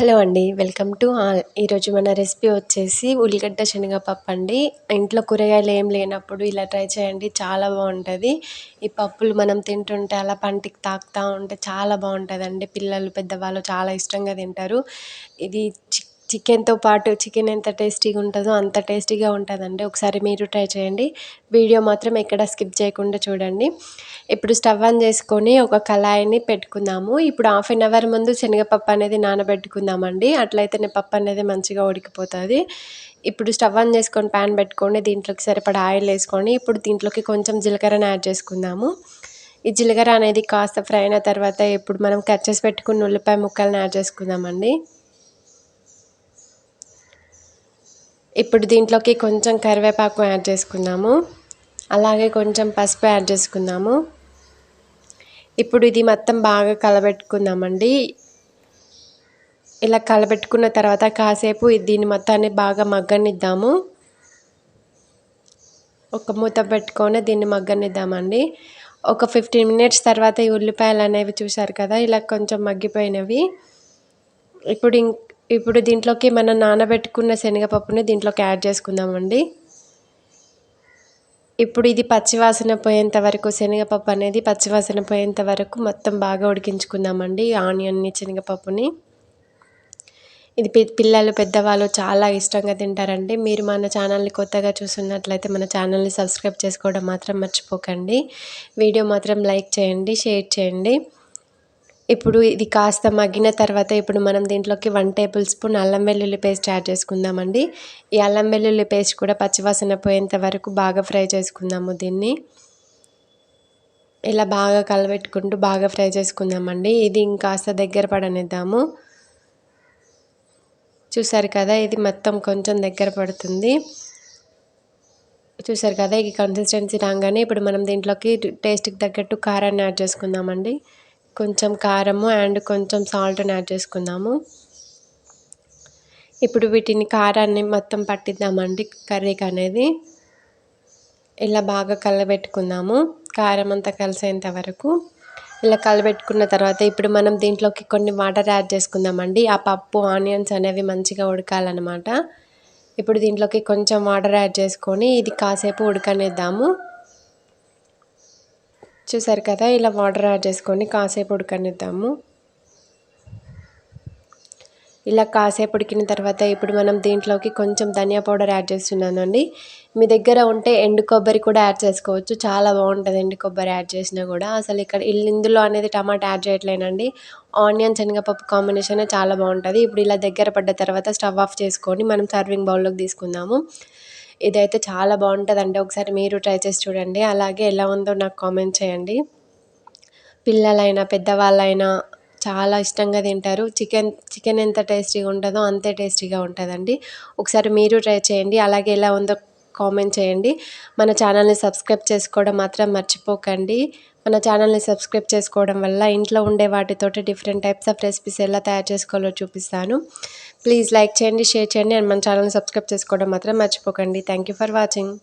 Hello అండి welcome to all ఈరోజు మన రెసిపీ వచ్చేసి ఉల్లిగడ్డ శనగపప్పు అండి. ఇంట్లో కూరగాయలు ఏం లేనప్పుడు ఇలా ట్రై చేయండి చాలా బాగుంటుంది. ఈ పప్పులు మనం తింటుంటే అలా పంటికి తాకుతూ ఉంటే చాలా బాగుంటుందండి. పిల్లలు పెద్దవాళ్ళు చాలా ఇష్టంగా తింటారు. ఇది చికెన్తో పాటు చికెన్ ఎంత టేస్టీగా ఉంటుందో అంత టేస్టీగా ఉంటుందండి. ఒకసారి మీరు ట్రై చేయండి. వీడియో మాత్రం ఎక్కడ స్కిప్ చేయకుండా చూడండి. ఇప్పుడు స్టవ్ ఆన్ చేసుకొని ఒక కళాయిని పెట్టుకుందాము. ఇప్పుడు హాఫ్ అన్ అవర్ ముందు శనగపప్పు అనేది నానబెట్టుకుందామండి. అట్లయితేనే పప్పు అనేది మంచిగా ఉడికిపోతుంది. ఇప్పుడు స్టవ్ ఆన్ చేసుకొని ప్యాన్ పెట్టుకొని దీంట్లోకి సరిపడా ఆయిల్ వేసుకొని ఇప్పుడు దీంట్లోకి కొంచెం జీలకర్రని యాడ్ చేసుకుందాము. ఈ జీలకర్ర అనేది కాస్త ఫ్రై అయిన తర్వాత ఇప్పుడు మనం కట్ చేసి పెట్టుకున్న ఉల్లిపాయ ముక్కల్ని యాడ్ చేసుకుందామండి. ఇప్పుడు దీంట్లోకి కొంచెం కరివేపాకు యాడ్ చేసుకున్నాము. అలాగే కొంచెం పసుపు యాడ్ చేసుకున్నాము. ఇప్పుడు ఇది మొత్తం బాగా కలబెట్టుకుందామండి. ఇలా కలబెట్టుకున్న తర్వాత కాసేపు దీన్ని మొత్తాన్ని బాగా మగ్గనిద్దాము. ఒక మూత పెట్టుకొని దీన్ని మగ్గనిద్దామండి. ఒక ఫిఫ్టీన్ మినిట్స్ తర్వాత ఈ ఉల్లిపాయలు అనేవి చూశారు కదా ఇలా కొంచెం మగ్గిపోయినవి. ఇప్పుడు ఇప్పుడు దీంట్లోకి మనం నానబెట్టుకున్న శనగపప్పుని దీంట్లోకి యాడ్ చేసుకుందామండి. ఇప్పుడు ఇది పచ్చివాసన పోయేంత వరకు శనగపప్పు అనేది పచ్చివాసన పోయేంత వరకు మొత్తం బాగా ఉడికించుకుందామండి ఆనియన్ని శనగపప్పుని. ఇది పిల్లలు పెద్దవాళ్ళు చాలా ఇష్టంగా తింటారండి. మీరు మన ఛానల్ని కొత్తగా చూస్తున్నట్లయితే మన ఛానల్ని సబ్స్క్రైబ్ చేసుకోవడం మాత్రం మర్చిపోకండి. వీడియో మాత్రం లైక్ చేయండి షేర్ చేయండి. ఇప్పుడు ఇది కాస్త మగ్గిన తర్వాత ఇప్పుడు మనం దీంట్లోకి వన్ టేబుల్ స్పూన్ అల్లం వెల్లుల్లి పేస్ట్ యాడ్ చేసుకుందామండి. ఈ అల్లం వెల్లుల్లి పేస్ట్ కూడా పచ్చివాసన పోయేంత వరకు బాగా ఫ్రై చేసుకుందాము దీన్ని. ఇలా బాగా కలబెట్టుకుంటూ బాగా ఫ్రై చేసుకుందామండి. ఇది ఇంకాస్త దగ్గర పడనిద్దాము. చూసారు కదా ఇది మొత్తం కొంచెం దగ్గర పడుతుంది. చూసారు కదా ఈ కన్సిస్టెన్సీ రాగానే ఇప్పుడు మనం దీంట్లోకి టేస్ట్కి తగ్గట్టు కారాన్ని యాడ్ చేసుకుందామండి. కొంచెం కారము అండ్ కొంచెం సాల్ట్ని యాడ్ చేసుకుందాము. ఇప్పుడు వీటిని కారాన్ని మొత్తం పట్టిద్దామండి కర్రీకి అనేది ఇలా బాగా కలబెట్టుకుందాము కారం అంతా కలిసేంత వరకు. ఇలా కలబెట్టుకున్న తర్వాత ఇప్పుడు మనం దీంట్లోకి కొన్ని వాటర్ యాడ్ చేసుకుందామండి. ఆ పప్పు ఆనియన్స్ అనేవి మంచిగా ఉడకాలన్నమాట. ఇప్పుడు దీంట్లోకి కొంచెం వాటర్ యాడ్ చేసుకొని ఇది కాసేపు ఉడకనిద్దాము. చూసారు కదా ఇలా వాటర్ యాడ్ చేసుకొని కాసేపు ఉడకనిద్దాము. ఇలా కాసేపు ఉడికిన తర్వాత ఇప్పుడు మనం దీంట్లోకి కొంచెం ధనియా పౌడర్ యాడ్ చేస్తున్నానండి. మీ దగ్గర ఉంటే ఎండు కొబ్బరి కూడా యాడ్ చేసుకోవచ్చు. చాలా బాగుంటుంది ఎండు కొబ్బరి యాడ్ చేసినా కూడా. అసలు ఇక్కడ ఇందులో అనేది టమాటా యాడ్ చేయట్లేనండి. ఆనియన్ శనగపప్పు కాంబినేషన్ చాలా బాగుంటుంది. ఇప్పుడు ఇలా దగ్గర పడ్డ తర్వాత స్టవ్ ఆఫ్ చేసుకొని మనం సర్వింగ్ బౌల్లోకి తీసుకుందాము. ఇదైతే చాలా బాగుంటుందండి. ఒకసారి మీరు ట్రై చేసి చూడండి. అలాగే ఎలా ఉందో నాకు కామెంట్ చేయండి. పిల్లలైనా పెద్దవాళ్ళైనా చాలా ఇష్టంగా తింటారు. చికెన్ చికెన్ ఎంత టేస్టీగా ఉంటుందో అంతే టేస్టీగా ఉంటుందండి. ఒకసారి మీరు ట్రై చేయండి. అలాగే ఎలా ఉందో కామెంట్ చేయండి. మన ఛానల్ని సబ్స్క్రైబ్ చేసుకోవడం మాత్రం మర్చిపోకండి. మన ఛానల్ని సబ్స్క్రైబ్ చేసుకోవడం వల్ల ఇంట్లో ఉండే వాటితోటి డిఫరెంట్ టైప్స్ ఆఫ్ రెసిపీస్ ఎలా తయారు చేసుకోవాలో చూపిస్తాను. ప్లీజ్ లైక్ చేయండి షేర్ చేయండి అండ్ మన ఛానల్ని సబ్స్క్రైబ్ చేసుకోవడం మాత్రం మర్చిపోకండి. Thank you for watching.